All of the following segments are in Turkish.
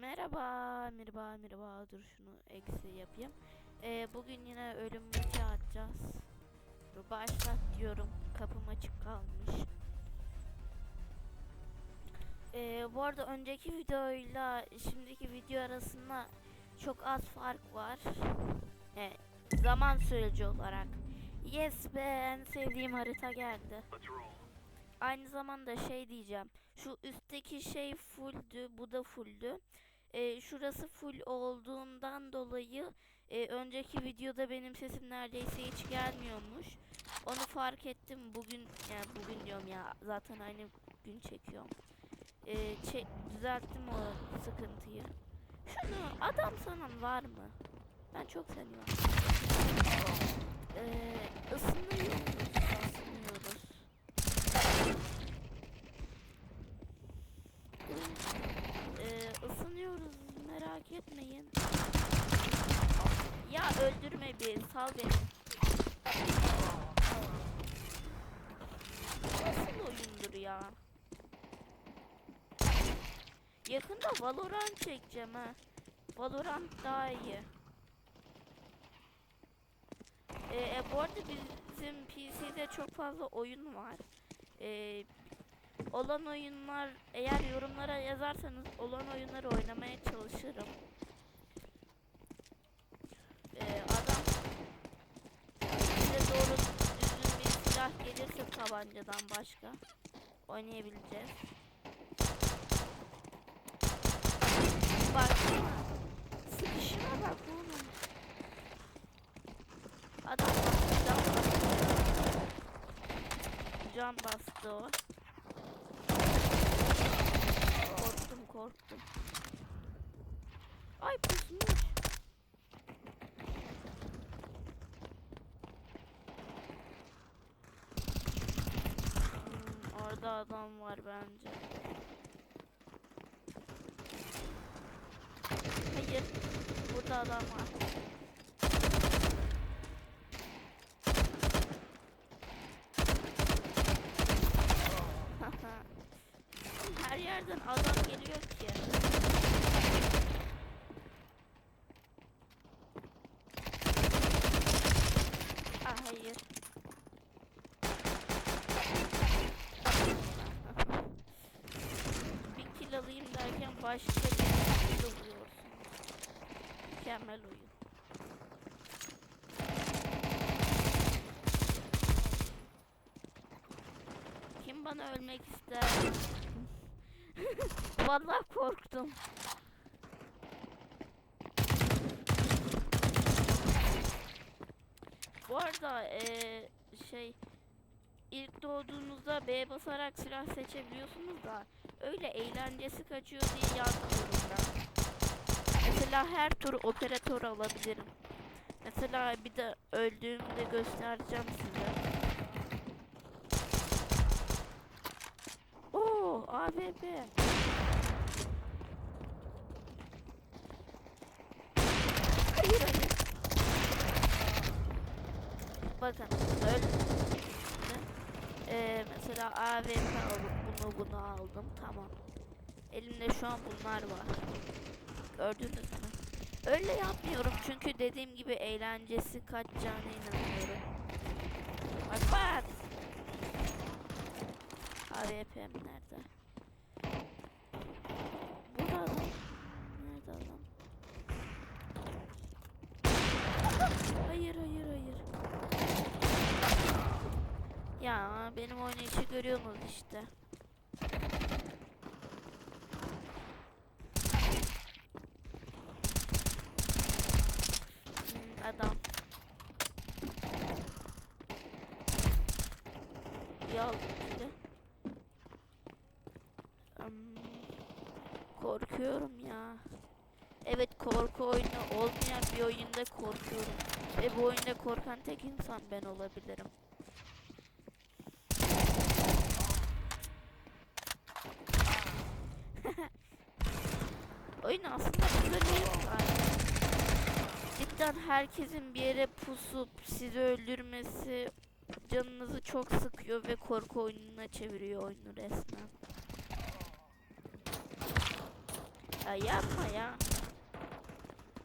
Merhaba, merhaba, merhaba. Dur şunu eksi yapayım. Ee, bugün yine ölüm maçı atacağız. Dur, Başlat diyorum. Kapım açık kalmış. Ee, bu arada önceki videoyla şimdiki video arasında çok az fark var. Ee, zaman süreci olarak. Yes be en sevdiğim harita geldi. Aynı zamanda şey diyeceğim. Şu üstteki şey fulldü, bu da fulldü. Ee, şurası full olduğundan dolayı e, önceki videoda benim sesim neredeyse hiç gelmiyormuş. Onu fark ettim bugün yani bugün diyorum ya zaten aynı gün çekiyorum. Ee, çe- düzelttim o sıkıntıyı. Şunu adam sanan var mı? Ben çok seviyorum. Ee, ısınıyoruz, merak etmeyin. Ya öldürme bir sal beni. Nasıl oyundur ya? Yakında Valorant çekeceğim ha. Valorant daha iyi. Ee, e, bu arada bizim PC'de çok fazla oyun var. Ee, olan oyunlar eğer yorumlara yazarsanız olan oyunları oynamaya çalışırım. Ee, adam size doğru düzgün bir silah gelirse tabancadan başka oynayabileceğiz. Baksana. Sıkışına bak oğlum. Adam can bastı. Can bastı o. Korktum. Ay pusmuş. Hmm, orada adam var bence. Hayır. Burada adam var. Her yerden adam geliyor ki. Ah hayır. bir kill alayım derken başka bir kill alıyorsun. Mükemmel oyun. Kim bana ölmek ister? Vallahi korktum. Bu arada eee, şey ilk doğduğunuzda B basarak silah seçebiliyorsunuz da öyle eğlencesi kaçıyor diye yazmıyorum ben. Mesela her tur operatör alabilirim. Mesela bir de öldüğümde göstereceğim size. AWP. Hayır hayır. Bakın öyle. Ee, mesela AWP alıp bunu bunu aldım tamam. Elimde şu an bunlar var. Gördünüz mü? Öyle yapmıyorum çünkü dediğim gibi eğlencesi kaçacağına inanıyorum. Bak bak. AWP'm nerede? Burada adam. Nerede adam? Hayır hayır hayır. Ya benim oynayışı görüyorsunuz işte. Hmm, adam. Ya işte. Hmm, korkuyorum ya. Evet korku oyunu olmayan bir oyunda korkuyorum. Ve bu oyunda korkan tek insan ben olabilirim. Oyun aslında güzel oyun var. Cidden herkesin bir yere pusup sizi öldürmesi canınızı çok sıkıyor ve korku oyununa çeviriyor oyunu resmen. Ya yapma ya.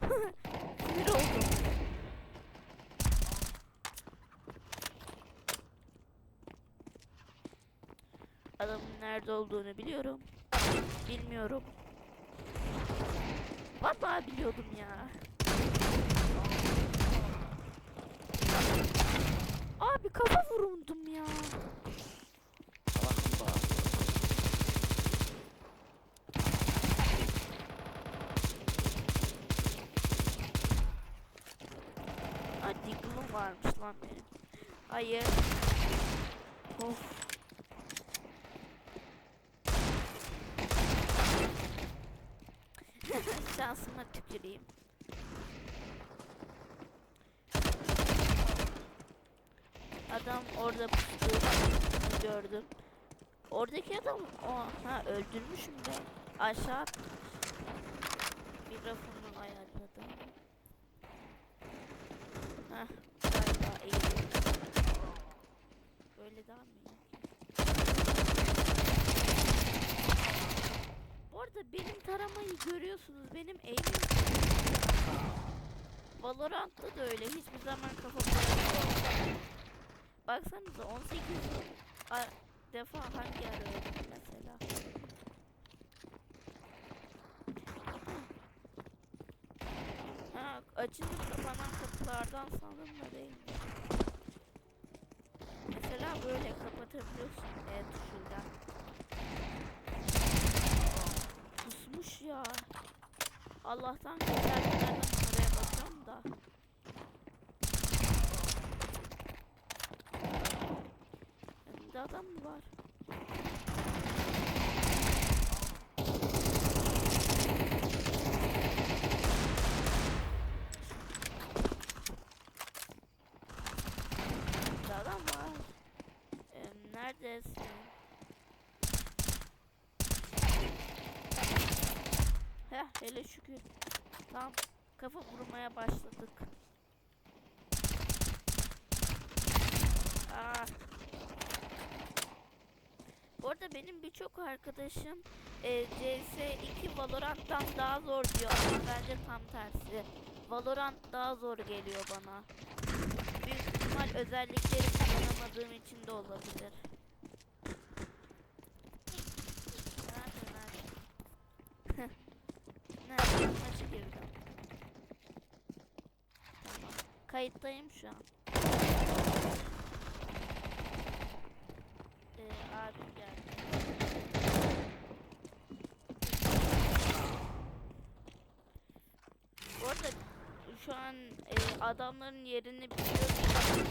Sinir oldum. Adamın nerede olduğunu biliyorum. Bilmiyorum. Vallahi biliyordum ya. Abi kafa vurundum ya. Allah Allah. Ha Deagle'ım varmış lan benim. Hayır. Of. Şansıma tüküreyim. Adam orada pustu gördüm. Oradaki adam o ha öldürmüşüm de aşağı atmış. Mikrofonu ayarladım. Heh. Böyle daha mı iyi? Bu arada benim taramayı görüyorsunuz. Benim eğimim Valorant'ta da öyle. Hiçbir zaman kafamda Baksanıza 18 a- defa hangi ara mesela. Ha, açılıp kapanan kapılardan sandım da değil. Mesela böyle kapatabiliyorsun E tuşuyla. Pusmuş ya. Allah'tan geçerken oraya bakıyorum da. Önümde adam mı var? Önümde adam var. Em, neredesin? Heh hele şükür. Tamam kafa vurmaya başladık. Aa. Bu arada benim birçok arkadaşım e, CS2 Valorant'tan daha zor diyor ama bence tam tersi. Valorant daha zor geliyor bana. Büyük ihtimal özellikleri kullanamadığım için de olabilir. Nerede nerede? nerede? Maçı girdim. Tamam. Kayıttayım şu an. Ee, abim geldi. Bu arada şu an e, adamların yerini biliyorum.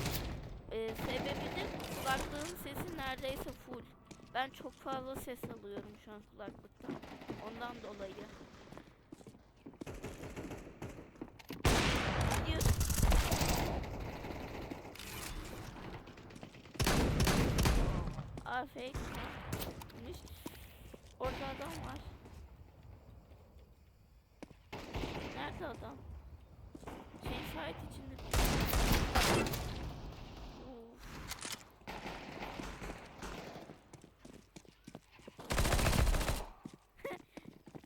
E, sebebi de kulaklığın sesi neredeyse full. Ben çok fazla ses alıyorum şu an kulaklıktan. Ondan dolayı. Aa fake. Miş. Orada adam var. Nerede adam? Şey site içinde.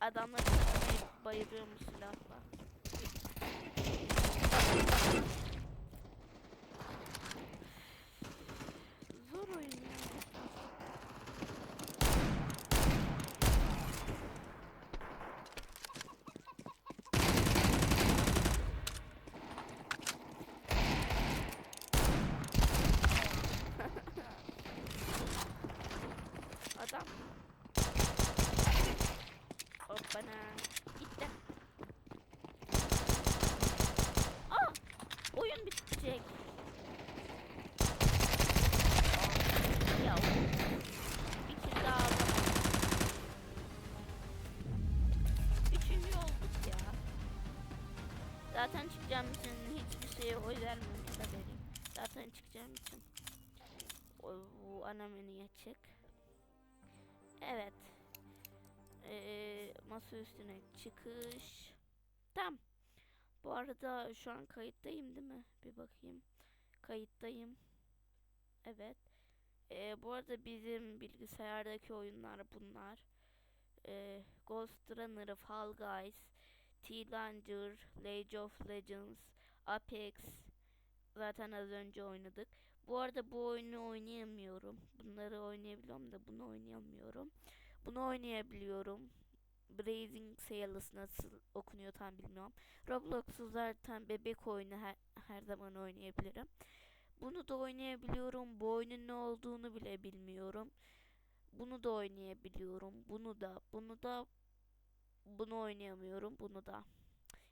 Adamlar hep bayılıyor mu silahla? Zor oyun ya. Adam. Hoppana. Gitti. Aa! Oyun bitecek. Ya. Bir kill daha alamam. Üçüncü olduk ya. Zaten çıkacağım için hiçbir şeye oy vermemiş haberim. Zaten çıkacağım için. O, bu ana menüye çık. Evet. Ee, masa üstüne çıkış. Tam. Bu arada şu an kayıttayım değil mi? Bir bakayım. Kayıttayım. Evet. Ee, bu arada bizim bilgisayardaki oyunlar bunlar. e, Ghost Runner, Fall Guys, T-Langer, League of Legends, Apex zaten az önce oynadık. Bu arada bu oyunu oynayamıyorum. Bunları oynayabiliyorum da bunu oynayamıyorum. Bunu oynayabiliyorum. Blazing Sailors nasıl okunuyor tam bilmiyorum. Roblox'u zaten bebek oyunu her, her zaman oynayabilirim. Bunu da oynayabiliyorum. Bu oyunun ne olduğunu bile bilmiyorum. Bunu da oynayabiliyorum. Bunu da, bunu da, bunu oynayamıyorum. Bunu da.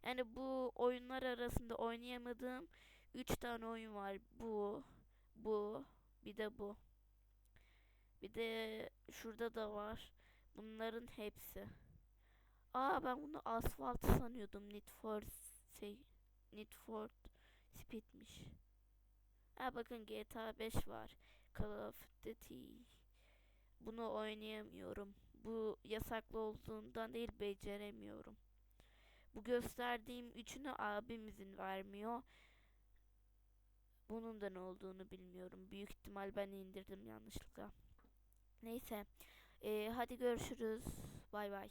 Yani bu oyunlar arasında oynayamadığım 3 tane oyun var. Bu, bu, bir de bu. Bir de şurada da var. Bunların hepsi. Aa ben bunu asfalt sanıyordum. Need for şey, Need for Speed'miş. Ha bakın GTA 5 var. Call of Duty. Bunu oynayamıyorum. Bu yasaklı olduğundan değil beceremiyorum. Bu gösterdiğim üçünü abim izin vermiyor. Bunun da ne olduğunu bilmiyorum. Büyük ihtimal ben indirdim yanlışlıkla. Neyse. Ee, hadi görüşürüz. Bay bay.